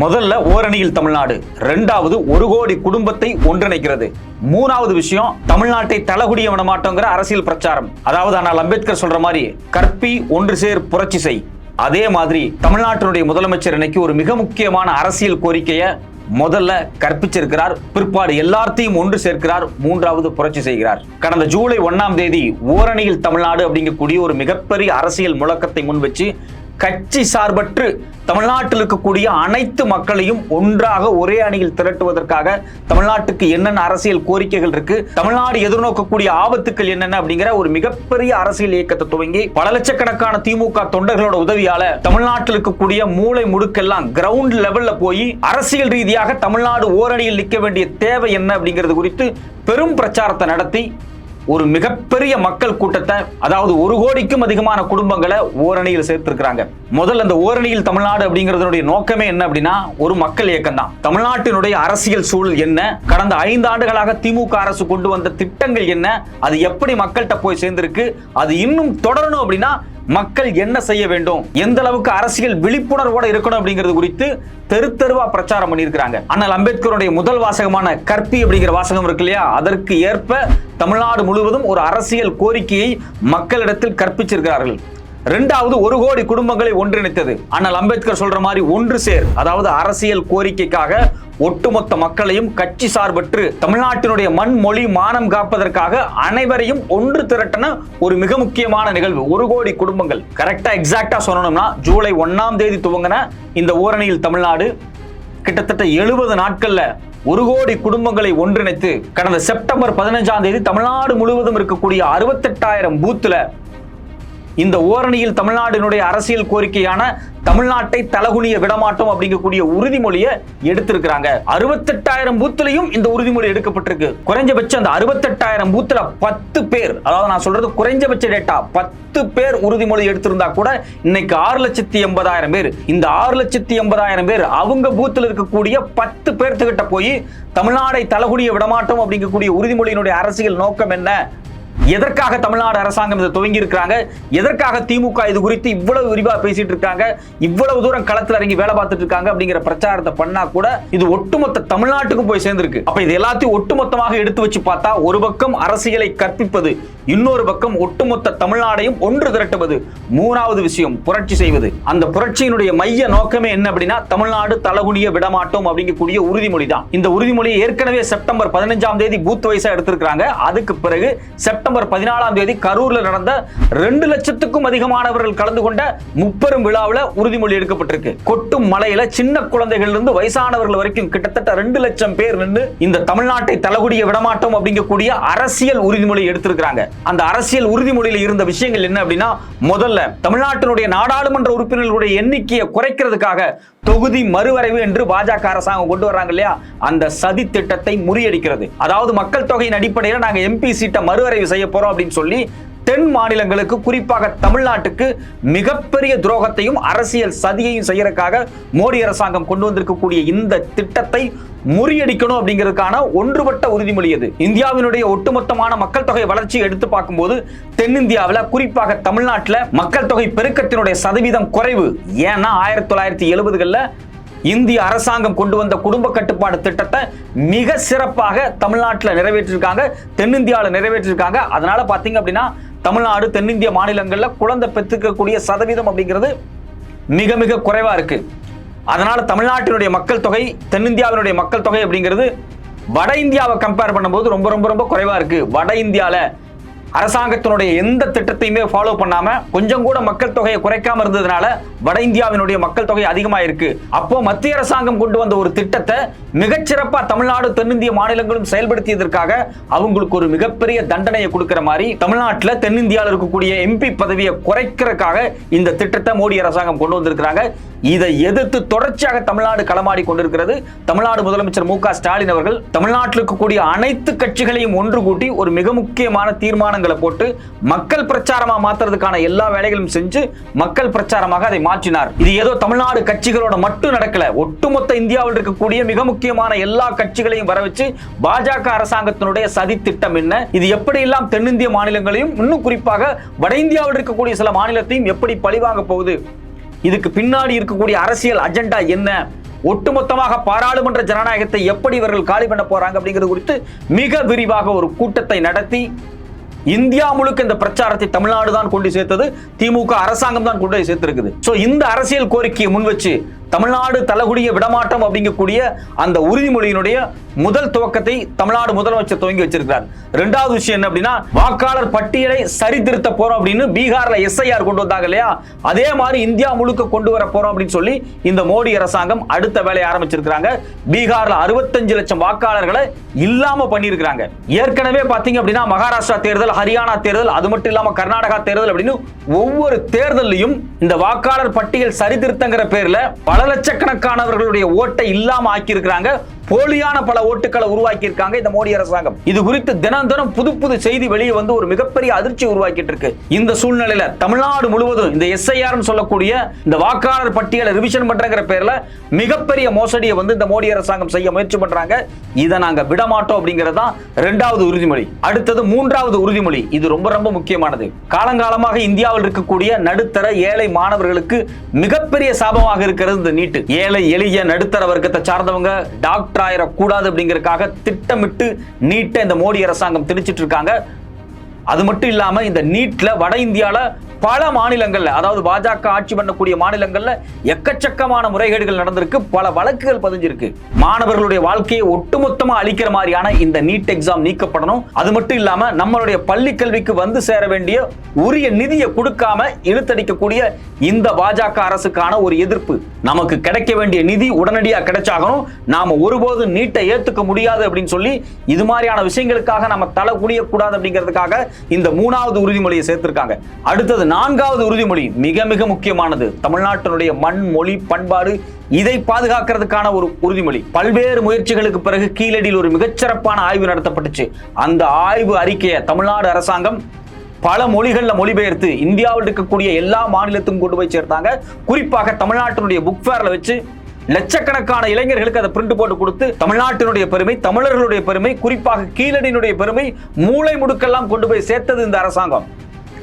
முதல்ல ஓரணியில் தமிழ்நாடு ரெண்டாவது ஒரு கோடி குடும்பத்தை ஒன்றிணைக்கிறது. மூணாவது விஷயம் தமிழ்நாட்டை தலகுடிய மாட்டோங்கிற அரசியல் பிரச்சாரம். அதாவது ஆனால் அம்பேத்கர் சொல்ற மாதிரி கற்பி ஒன்று சேர் புரட்சி செய். அதே மாதிரி தமிழ்நாட்டினுடைய முதலமைச்சர் இன்னைக்கு ஒரு மிக முக்கியமான அரசியல் கோரிக்கையை முதல்ல கற்பிச்சிருக்கிறார். பிற்பாடு எல்லாத்தையும் ஒன்று சேர்க்கிறார் மூன்றாவது புரட்சி செய்கிறார். கடந்த ஜூலை ஒன்னாம் தேதி ஓரணியில் தமிழ்நாடு அப்படிங்கக்கூடிய ஒரு மிகப்பெரிய அரசியல் முழக்கத்தை முன் வச்சு கட்சி சார்பற்று தமிழ்நாட்டில் இருக்கக்கூடிய அனைத்து மக்களையும் ஒன்றாக ஒரே அணியில் திரட்டுவதற்காக தமிழ்நாட்டுக்கு என்னென்ன அரசியல் கோரிக்கைகள் இருக்கு தமிழ்நாடு எதிர்நோக்கக்கூடிய ஆபத்துக்கள் என்னென்ன அப்படிங்கிற ஒரு மிகப்பெரிய அரசியல் இயக்கத்தை துவங்கி பல லட்சக்கணக்கான திமுக தொண்டர்களோட உதவியால தமிழ்நாட்டில் இருக்கக்கூடிய மூளை முடுக்கெல்லாம் கிரவுண்ட் லெவல்ல போய் அரசியல் ரீதியாக தமிழ்நாடு ஓரணியில் நிற்க வேண்டிய தேவை என்ன அப்படிங்கிறது குறித்து பெரும் பிரச்சாரத்தை நடத்தி ஒரு மிகப்பெரிய மக்கள் கூட்டத்தை அதாவது ஒரு கோடிக்கும் அதிகமான குடும்பங்களை ஓரணியில் சேர்த்திருக்கிறாங்க. முதல்ல அந்த ஓரணியில் தமிழ்நாடு அப்படிங்கிறதுடைய நோக்கமே என்ன அப்படின்னா ஒரு மக்கள் இயக்கம் தான் தமிழ்நாட்டினுடைய அரசியல் சூழல் என்ன? கடந்த ஐந்து ஆண்டுகளாக திமுக அரசு கொண்டு வந்த திட்டங்கள் என்ன? அது எப்படி மக்கள்கிட்ட போய் சேர்ந்திருக்கு? அது இன்னும் தொடரணும் அப்படின்னா மக்கள் என்ன செய்ய வேண்டும்? எந்த அளவுக்கு அரசியல் விழிப்புணர்வோட இருக்கணும் அப்படிங்கிறது குறித்து தெரு தெருவா பிரச்சாரம் பண்ணியிருக்கிறாங்க. அண்ணல் அம்பேத்கருடைய முதல் வாசகமான கற்பி அப்படிங்கிற வாசகம் இருக்கு இல்லையா? அதற்கு ஏற்ப தமிழ்நாடு முழுவதும் ஒரு அரசியல் கோரிக்கையை மக்களிடத்தில் கற்பிச்சிருக்கிறார்கள். ரெண்டாவது ஒரு கோடி குடும்பங்களை ஒன்றிணைத்தது. அண்ணல் அம்பேத்கர் சொல்ற மாதிரி ஒன்று சேர். அதாவது அரசியல் கோரிக்கைக்காக ஒட்டுமொத்த மக்களையும் கட்சி சார்பற்று தமிழ்நாட்டினுடைய மண் மொழி மானம் காப்பதற்காக அனைவரையும் ஒன்று திரட்டன ஒரு மிக முக்கியமான நிகழ்வு. ஒரு கோடி குடும்பங்கள். கரெக்டா எக்ஸாக்டா சொல்லணும்னா ஜூலை ஒன்னாம் தேதி துவங்கின இந்த ஓரணியில் தமிழ்நாடு கிட்டத்தட்ட எழுபது நாட்கள்ல ஒரு கோடி குடும்பங்களை ஒன்றிணைத்து கடந்த செப்டம்பர் பதினஞ்சாம் தேதி தமிழ்நாடு முழுவதும் இருக்கக்கூடிய அறுபத்தெட்டாயிரம் பூத்துல இந்த ஓரணியில் தமிழ்நாடினுடைய அரசியல் கோரிக்கையான தமிழ்நாட்டை தலகுனிய விடமாட்டோம் அப்படிங்கக்கூடிய உறுதிமொழியை எடுத்திருக்கிறாங்க. அறுபத்தெட்டாயிரம் பூத்துலையும் இந்த உறுதிமொழி எடுக்கப்பட்டிருக்கு. குறைஞ்சபட்சம் அந்த அறுபத்தெட்டாயிரம் பூத்துல பத்து பேர் அதாவது நான் சொல்றது குறைஞ்சபட்ச டேட்டா பத்து பேர் உறுதிமொழி எடுத்திருந்தா கூட இன்னைக்கு ஆறு லட்சத்தி எண்பதாயிரம் பேர். இந்த ஆறு லட்சத்தி எண்பதாயிரம் பேர் அவங்க பூத்தில் இருக்கக்கூடிய பத்து பேர்த்துக்கிட்ட போய் தமிழ்நாடை தலகுனிய விடமாட்டோம் அப்படிங்கக்கூடிய உறுதிமொழியினுடைய அரசியல் நோக்கம் என்ன? எதற்காக தமிழ்நாடு அரசாங்கம் இதை துவங்கி இருக்கிறாங்க? எதற்காக திமுக இது குறித்து இவ்வளவு விரிவாக பேசிட்டு இருக்காங்க? இவ்வளவு தூரம் களத்தில் இறங்கி வேலை பார்த்துட்டு இருக்காங்க அப்படிங்கிற பிரச்சாரத்தை பண்ணா கூட இது ஒட்டுமொத்த தமிழ்நாட்டுக்கும் போய் சேர்ந்திருக்கு. அப்ப இது எல்லாத்தையும் ஒட்டுமொத்தமாக எடுத்து வச்சு பார்த்தா ஒரு பக்கம் அரசியலை கற்பிப்பது இன்னொரு பக்கம் ஒட்டுமொத்த தமிழ்நாடையும் ஒன்று திரட்டுவது மூணாவது விஷயம் புரட்சி செய்வது. அந்த புரட்சியினுடைய மைய நோக்கமே என்ன அப்படின்னா தமிழ்நாடு தலகுனிய விடமாட்டோம் அப்படிங்கக்கூடிய உறுதிமொழி தான் இந்த உறுதிமொழியை ஏற்கனவே செப்டம்பர் பதினஞ்சாம் தேதி பூத் வைஸா எடுத்திருக்கிறாங்க. அதுக்கு பிறகு செப்டம்பர் செப்டம்பர் பதினாலாம் தேதி கரூர்ல நடந்த ரெண்டு லட்சத்துக்கும் அதிகமானவர்கள் கலந்து கொண்ட முப்பெரும் விழாவில் உறுதிமொழி எடுக்கப்பட்டிருக்கு. கொட்டும் மலையில சின்ன குழந்தைகள் இருந்து வயசானவர்கள் வரைக்கும் கிட்டத்தட்ட ரெண்டு லட்சம் பேர் நின்று இந்த தமிழ்நாட்டை தலகுடிய விடமாட்டோம் அப்படிங்கக்கூடிய அரசியல் உறுதிமொழி எடுத்திருக்கிறாங்க. அந்த அரசியல் உறுதிமொழியில் இருந்த விஷயங்கள் என்ன அப்படின்னா முதல்ல தமிழ்நாட்டினுடைய நாடாளுமன்ற உறுப்பினர்களுடைய எண்ணிக்கையை குறைக்கிறதுக்காக தொகுதி மறுவரைவு என்று பாஜக அரசாங்கம் கொண்டு வர்றாங்க இல்லையா? அந்த சதி திட்டத்தை முறியடிக்கிறது. அதாவது மக்கள் தொகையின் அடிப்படையில் நாங்க எம்பி சீட்டை மறுவரைவு செய்ய போறோம் அப்படின்னு சொல்லி தென் மாநிலங்களுக்கு குறிப்பாக தமிழ்நாட்டுக்கு மிகப்பெரிய துரோகத்தையும் அரசியல் சதியையும் செய்யறதுக்காக மோடி அரசாங்கம் கொண்டு வந்திருக்கக்கூடிய இந்த திட்டத்தை முறியடிக்கணும் அப்படிங்கிறதுக்கான ஒன்றுபட்ட உறுதிமொழி அது இந்தியாவினுடைய ஒட்டுமொத்தமான மக்கள் தொகை வளர்ச்சியை எடுத்து பார்க்கும்போது தென்னிந்தியாவில் குறிப்பாக தமிழ்நாட்டில் மக்கள் தொகை பெருக்கத்தினுடைய சதவீதம் குறைவு. ஏன்னா ஆயிரத்தி தொள்ளாயிரத்தி எழுபதுகளில் இந்திய அரசாங்கம் கொண்டு வந்த குடும்ப கட்டுப்பாடு திட்டத்தை மிக சிறப்பாக தமிழ்நாட்டில் நிறைவேற்றிருக்காங்க தென்னிந்தியாவில் நிறைவேற்றிருக்காங்க. அதனால பார்த்தீங்க அப்படின்னா தமிழ்நாடு தென்னிந்திய மாநிலங்களில் குழந்தை பெற்றுக்கக்கூடிய சதவீதம் அப்படிங்கிறது மிக மிக குறைவாக இருக்கு. அதனால தமிழ்நாட்டினுடைய மக்கள் தொகை தென்னிந்தியாவினுடைய மக்கள் தொகை அப்படிங்கிறது வட இந்தியாவை கம்பேர் பண்ணும்போது ரொம்ப ரொம்ப ரொம்ப குறைவாக இருக்கு. வட இந்தியாவில் அரசாங்கத்தினுடைய எந்த திட்டத்தையுமே ஃபாலோ பண்ணாம கொஞ்சம் கூட மக்கள் தொகையை குறைக்காம இருந்ததுனால வட இந்தியாவினுடைய மக்கள் தொகை அதிகமா இருக்கு அப்போ மத்திய அரசாங்கம் கொண்டு வந்த ஒரு திட்டத்தை மிகச்சிறப்பா தமிழ்நாடு தென்னிந்திய மாநிலங்களும் செயல்படுத்தியதற்காக அவங்களுக்கு ஒரு மிகப்பெரிய தண்டனையை கொடுக்கிற மாதிரி தமிழ்நாட்டில் தென்னிந்தியாவில் இருக்கக்கூடிய எம்பி பதவியை குறைக்கிறதுக்காக இந்த திட்டத்தை மோடி அரசாங்கம் கொண்டு வந்திருக்கிறாங்க. இதை எதிர்த்து தொடர்ச்சியாக தமிழ்நாடு களமாடி கொண்டிருக்கிறது. தமிழ்நாடு முதலமைச்சர் மு க ஸ்டாலின் அவர்கள் தமிழ்நாட்டில் இருக்கக்கூடிய அனைத்து கட்சிகளையும் ஒன்று கூட்டி ஒரு மிக முக்கியமான தீர்மானங்களை போட்டு மக்கள் பிரச்சாரமா மாத்துறதுக்கான எல்லா வேலைகளும் செஞ்சு மக்கள் பிரச்சாரமாக அதை மாற்றினார். இது ஏதோ தமிழ்நாடு கட்சிகளோட மட்டும் நடக்கல. ஒட்டுமொத்த இந்தியாவில் இருக்கக்கூடிய மிக முக்கியமான எல்லா கட்சிகளையும் வர வச்சு பாஜக அரசாங்கத்தினுடைய சதி திட்டம் என்ன? இது எப்படி எல்லாம் தென்னிந்திய மாநிலங்களையும் இன்னும் குறிப்பாக வட இந்தியாவில் இருக்கக்கூடிய சில மாநிலத்தையும் எப்படி பழிவாங்க போகுது? இதுக்கு பின்னாடி இருக்கக்கூடிய அரசியல் அஜெண்டா என்ன? ஒட்டுமொத்தமாக பாராளுமன்ற ஜனநாயகத்தை எப்படி இவர்கள் காலி பண்ண போறாங்க அப்படிங்கிறது குறித்து மிக விரிவாக ஒரு கூட்டத்தை நடத்தி இந்தியா முழுக்க இந்த பிரச்சாரத்தை தமிழ்நாடு தான் கொண்டு சேர்த்தது திமுக அரசாங்கம் தான் கொண்டு சேர்த்திருக்குது. ஸோ இந்த அரசியல் கோரிக்கையை முன் வச்சு தமிழ்நாடு தலகுடிய விடமாட்டம் அப்படிங்கக்கூடிய அந்த உறுதிமொழியினுடைய முதல் துவக்கத்தை தமிழ்நாடு முதலமைச்சர் துவங்கி வச்சிருக்கிறார். ரெண்டாவது விஷயம் என்ன அப்படின்னா வாக்காளர் பட்டியலை சரித்திருத்த போறோம் அப்படின்னு பீகார்ல எஸ்ஐஆர் கொண்டு வந்தாங்க இல்லையா? அதே மாதிரி இந்தியா முழுக்க கொண்டு வர போறோம் அப்படின்னு சொல்லி இந்த மோடி அரசாங்கம் அடுத்த வேலையை ஆரம்பிச்சிருக்கிறாங்க. பீகார்ல அறுபத்தஞ்சு லட்சம் வாக்காளர்களை இல்லாம பண்ணியிருக்கிறாங்க. ஏற்கனவே பாத்தீங்க அப்படின்னா மகாராஷ்டிரா தேர்தல் ஹரியானா தேர்தல் அது மட்டும் இல்லாம கர்நாடகா தேர்தல் அப்படின்னு ஒவ்வொரு தேர்தலையும் இந்த வாக்காளர் பட்டியல் சரித்திருத்தங்கிற பேர்ல பல லட்சக்கணக்கானவர்களுடைய ஓட்டை இல்லாம ஆக்கியிருக்கிறாங்க. போலியான பல ஓட்டுகளை உருவாக்கி இருக்காங்க இந்த மோடி அரசாங்கம். இது குறித்து தினம் தினம் புது புது செய்தி வெளியே வந்து ஒரு மிகப்பெரிய அதிர்ச்சி உருவாக்கிட்டு இருக்கு இந்த சூழ்நிலையில தமிழ்நாடு முழுவதும் இந்த எஸ்ஐஆர் சொல்லக்கூடிய இந்த வாக்காளர் பட்டியலை ரிவிஷன் பண்றங்கிற பேர்ல மிகப்பெரிய மோசடியை வந்து இந்த மோடி அரசாங்கம் செய்ய முயற்சி பண்றாங்க. இதை நாங்க விடமாட்டோம் அப்படிங்கிறது தான் இரண்டாவது உறுதிமொழி. அடுத்தது மூன்றாவது உறுதிமொழி. இது ரொம்ப ரொம்ப முக்கியமானது. காலங்காலமாக இந்தியாவில் இருக்கக்கூடிய நடுத்தர ஏழை மாணவர்களுக்கு மிகப்பெரிய சாபமாக இருக்கிறது இந்த நீட்டு. ஏழை எளிய நடுத்தர வர்க்கத்தை சார்ந்தவங்க டாக்டர் ஆயிடக்கூடாது அப்படிங்கிறதுக்காக திட்டமிட்டு நீட்டை இந்த மோடி அரசாங்கம் திணிச்சிட்டு இருக்காங்க. அது மட்டும் இல்லாம இந்த நீட்ல வட இந்தியாவில் பல மாநிலங்கள்ல அதாவது பாஜக ஆட்சி பண்ணக்கூடிய மாநிலங்கள்ல எக்கச்சக்கமான முறைகேடுகள் நடந்திருக்கு பல வழக்குகள் பதிஞ்சிருக்கு. மாணவர்களுடைய வாழ்க்கையை ஒட்டுமொத்தமா அளிக்கிற மாதிரியான இந்த நீட் எக்ஸாம் நீக்கப்படணும். அது மட்டும் இல்லாம நம்மளுடைய பள்ளி கல்விக்கு வந்து சேர வேண்டிய உரிய நிதியை கொடுக்காம இழுத்தடிக்கக்கூடிய இந்த பாஜக அரசுக்கான ஒரு எதிர்ப்பு. நமக்கு கிடைக்க வேண்டிய நிதி உடனடியா கிடைச்சாகணும். நாம ஒருபோதும் நீட்டை ஏத்துக்க முடியாது அப்படின்னு சொல்லி இது மாதிரியான விஷயங்களுக்காக நம்ம தலை குடியக்கூடாது அப்படிங்கிறதுக்காக இந்த மூணாவது உறுதிமொழியை சேர்த்திருக்காங்க. அடுத்தது நான்காவது உறுதிமொழி மிக மிக முக்கியமானது. தமிழ்நாட்டினுடைய மண் மொழி பண்பாடு இதை பாதுகாக்கிறதுக்கான ஒரு உறுதிமொழி. பல்வேறு முயற்சிகளுக்கு பிறகு கீழடியில் ஒரு மிகச்சிறப்பான ஆய்வு நடத்தப்பட்டுச்சு. அந்த ஆய்வு அறிக்கையை தமிழ்நாடு அரசாங்கம் பல மொழிகளில் மொழிபெயர்த்து இந்தியாவில் இருக்கக்கூடிய எல்லா மாநிலத்துக்கும் கொண்டு போய் சேர்த்தாங்க. குறிப்பாக தமிழ்நாட்டினுடைய புக் ஃபேரில் வச்சு லட்சக்கணக்கான இளைஞர்களுக்கு அதை பிரிண்ட் போட்டு கொடுத்து தமிழ்நாட்டினுடைய பெருமை தமிழர்களுடைய பெருமை குறிப்பாக கீழடியினுடைய பெருமை மூளை முடுக்கெல்லாம் கொண்டு போய் சேர்த்தது இந்த அரசாங்கம்.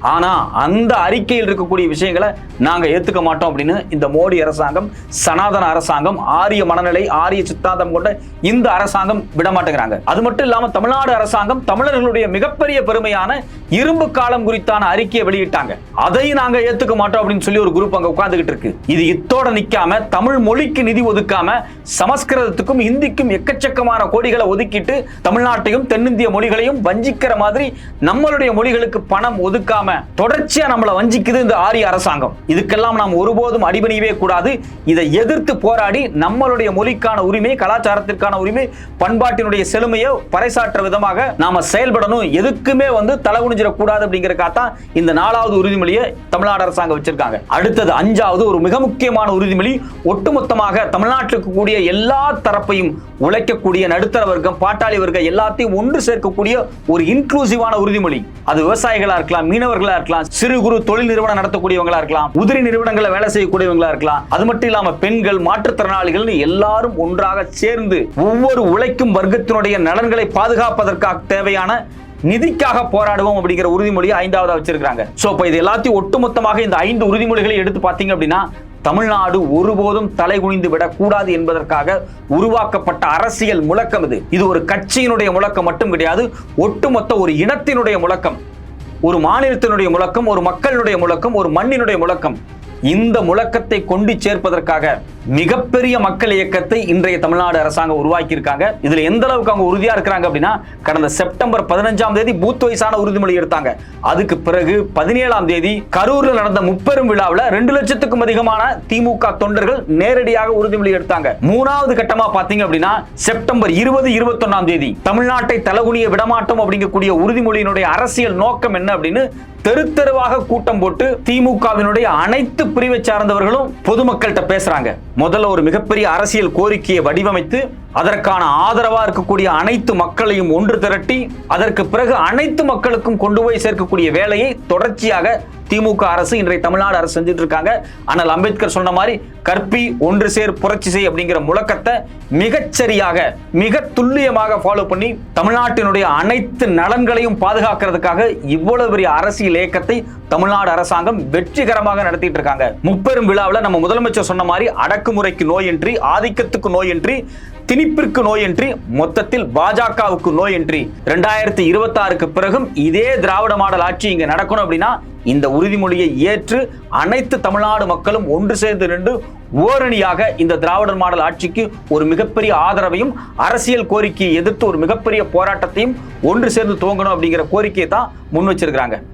ஆனா அந்த அறிக்கையில் இருக்கக்கூடிய விஷயங்களை நாங்க ஏத்துக்க மாட்டோம் அப்படின்னு இந்த மோடி அரசாங்கம் சனாதன அரசாங்கம் ஆரிய மனநிலை ஆரிய சித்தாந்தம் கொண்ட இந்த அரசாங்கம் விட மாட்டேங்கிறாங்க அது மட்டும் இல்லாம தமிழ்நாடு அரசாங்கம் தமிழர்களுடைய மிகப்பெரிய பெருமையான இரும்பு காலம் குறித்தான அறிக்கையை வெளியிட்டாங்க. அதையும் நாங்க ஏத்துக்க மாட்டோம் அப்படின்னு சொல்லி ஒரு குரூப் அங்க உட்கார்ந்துகிட்டு இருக்கு. இது இத்தோட நிக்காம தமிழ் மொழிக்கு நிதி ஒதுக்காம சமஸ்கிருதத்துக்கும் ஹிந்திக்கும் எக்கச்சக்கமான கோடிகளை ஒதுக்கிட்டு தமிழ்நாட்டையும் தென்னிந்திய மொழிகளையும் வஞ்சிக்கிற மாதிரி நம்மளுடைய மொழிகளுக்கு பணம் ஒதுக்காம தொடர்ச்சியா நம்மளை வஞ்சிக்குது இந்த ஆரிய அரசாங்கம். இதுக்கெல்லாம் நாம் ஒருபோதும் அடிபணியவே கூடாது. இதை எதிர்த்து போராடி நம்மளுடைய மொழிக்கான உரிமை கலாச்சாரத்திற்கான உரிமை பண்பாட்டினுடைய செழுமையை பறைசாற்ற விதமாக நாம செயல்படணும். எதுக்குமே வந்து தலைகுனிஞ்சிடக் கூடாது இந்த நாலாவது உறுதிமொழியை தமிழ்நாடு அரசாங்கம் வச்சிருக்காங்க. அடுத்தது அஞ்சாவது ஒரு மிக முக்கியமான உறுதிமொழி ஒட்டுமொத்தமாக தமிழ்நாட்டுக்கு கூடிய எல்லா தரப்பையும் உழைக்கக்கூடிய நடுத்தர வர்க்கம் பாட்டாளி வர்க்கம் எல்லாத்தையும் ஒன்று சேர்க்கக்கூடிய ஒரு இன்க்ளூசிவான உறுதிமொழி. அது விவசாயிகளா இருக்கலாம் மீனவர் மீனவர்களா இருக்கலாம் சிறு குறு தொழில் நிறுவனம் நடத்தக்கூடியவங்களா இருக்கலாம் உதிரி நிறுவனங்களை வேலை செய்யக்கூடியவங்களா இருக்கலாம் அது மட்டும் இல்லாம பெண்கள் மாற்றுத்திறனாளிகள் எல்லாரும் ஒன்றாக சேர்ந்து ஒவ்வொரு உழைக்கும் வர்க்கத்தினுடைய நலன்களை பாதுகாப்பதற்காக தேவையான நிதிக்காக போராடுவோம் அப்படிங்கிற உறுதிமொழியை ஐந்தாவதா வச்சிருக்காங்க சோ இப்ப இது எல்லாத்தையும் ஒட்டுமொத்தமாக இந்த ஐந்து உறுதிமொழிகளை எடுத்து பார்த்தீங்க அப்படின்னா தமிழ்நாடு ஒருபோதும் தலைகுனிந்து விடக்கூடாது என்பதற்காக உருவாக்கப்பட்ட அரசியல் முழக்கம் இது. இது ஒரு கட்சியினுடைய முழக்கம் மட்டும் கிடையாது ஒட்டுமொத்த ஒரு இனத்தினுடைய முழக்கம். ஒரு மாநிலத்தினுடைய முழக்கம் ஒரு மக்களுடைய முழக்கம் ஒரு மண்ணினுடைய முழக்கம். இந்த முழக்கத்தை கொண்டு சேர்ப்பதற்காக மிகப்பெரிய மக்கள் இயக்கத்தை இன்றைய தமிழ்நாடு அரசாங்கம் உருவாக்கி இருக்காங்க இதுல எந்த அளவுக்கு அவங்க உறுதியா இருக்கிறாங்க அப்படின்னா கடந்த செப்டம்பர் பதினஞ்சாம் தேதி பூத் வயசான உறுதிமொழி எடுத்தாங்க. அதுக்கு பிறகு பதினேழாம் தேதி கரூர்ல நடந்த முப்பெரும் விழாவில் ரெண்டு லட்சத்துக்கும் அதிகமான திமுக தொண்டர்கள் நேரடியாக உறுதிமொழி எடுத்தாங்க. மூணாவது கட்டமா பாத்தீங்க அப்படின்னா செப்டம்பர் இருபது இருபத்தொன்னாம் தேதி தமிழ்நாட்டை தலகுனிய விடமாட்டோம் அப்படிங்கக்கூடிய உறுதிமொழியினுடைய அரசியல் நோக்கம் என்ன அப்படின்னு தெரு தெருவாக கூட்டம் போட்டு திமுகவினுடைய அனைத்து பிரிவை சார்ந்தவர்களும் பொதுமக்கள்கிட்ட பேசுறாங்க. முதல்ல ஒரு மிகப்பெரிய அரசியல் கோரிக்கையை வடிவமைத்து அதற்கான ஆதரவா இருக்கக்கூடிய அனைத்து மக்களையும் ஒன்று திரட்டி அதற்கு பிறகு அனைத்து மக்களுக்கும் கொண்டு போய் சேர்க்கக்கூடிய வேலையை தொடர்ச்சியாக திமுக அரசு இன்றைய தமிழ்நாடு அரசு செஞ்சுட்டு இருக்காங்க ஆனால் அம்பேத்கர் சொன்ன மாதிரி கற்பி ஒன்று சேர் புரட்சி செய் அப்படிங்கிற முழக்கத்தை மிகச்சரியாக மிக துல்லியமாக ஃபாலோ பண்ணி தமிழ்நாட்டினுடைய அனைத்து நலன்களையும் பாதுகாக்கிறதுக்காக இவ்வளவு பெரிய அரசியல் இயக்கத்தை தமிழ்நாடு அரசாங்கம் வெற்றிகரமாக நடத்திட்டு இருக்காங்க முப்பெரும் விழாவில் நம்ம முதலமைச்சர் சொன்ன மாதிரி அடக்குமுறைக்கு நோயின்றி ஆதிக்கத்துக்கு நோயின்றி திணிப்பிற்கு நோயின்றி மொத்தத்தில் பாஜகவுக்கு நோயின்றி ரெண்டாயிரத்தி இருபத்தி ஆறுக்கு பிறகும் இதே திராவிட மாடல் ஆட்சி இங்க நடக்கணும் அப்படின்னா இந்த உறுதிமொழியை ஏற்று அனைத்து தமிழ்நாடு மக்களும் ஒன்று சேர்ந்து நின்று ஓரணியாக இந்த திராவிடர் மாடல் ஆட்சிக்கு ஒரு மிகப்பெரிய ஆதரவையும் அரசியல் கோரிக்கையை எதிர்த்து ஒரு மிகப்பெரிய போராட்டத்தையும் ஒன்று சேர்ந்து துவங்கணும் அப்படிங்கிற கோரிக்கையை தான் முன் வச்சிருக்கிறாங்க.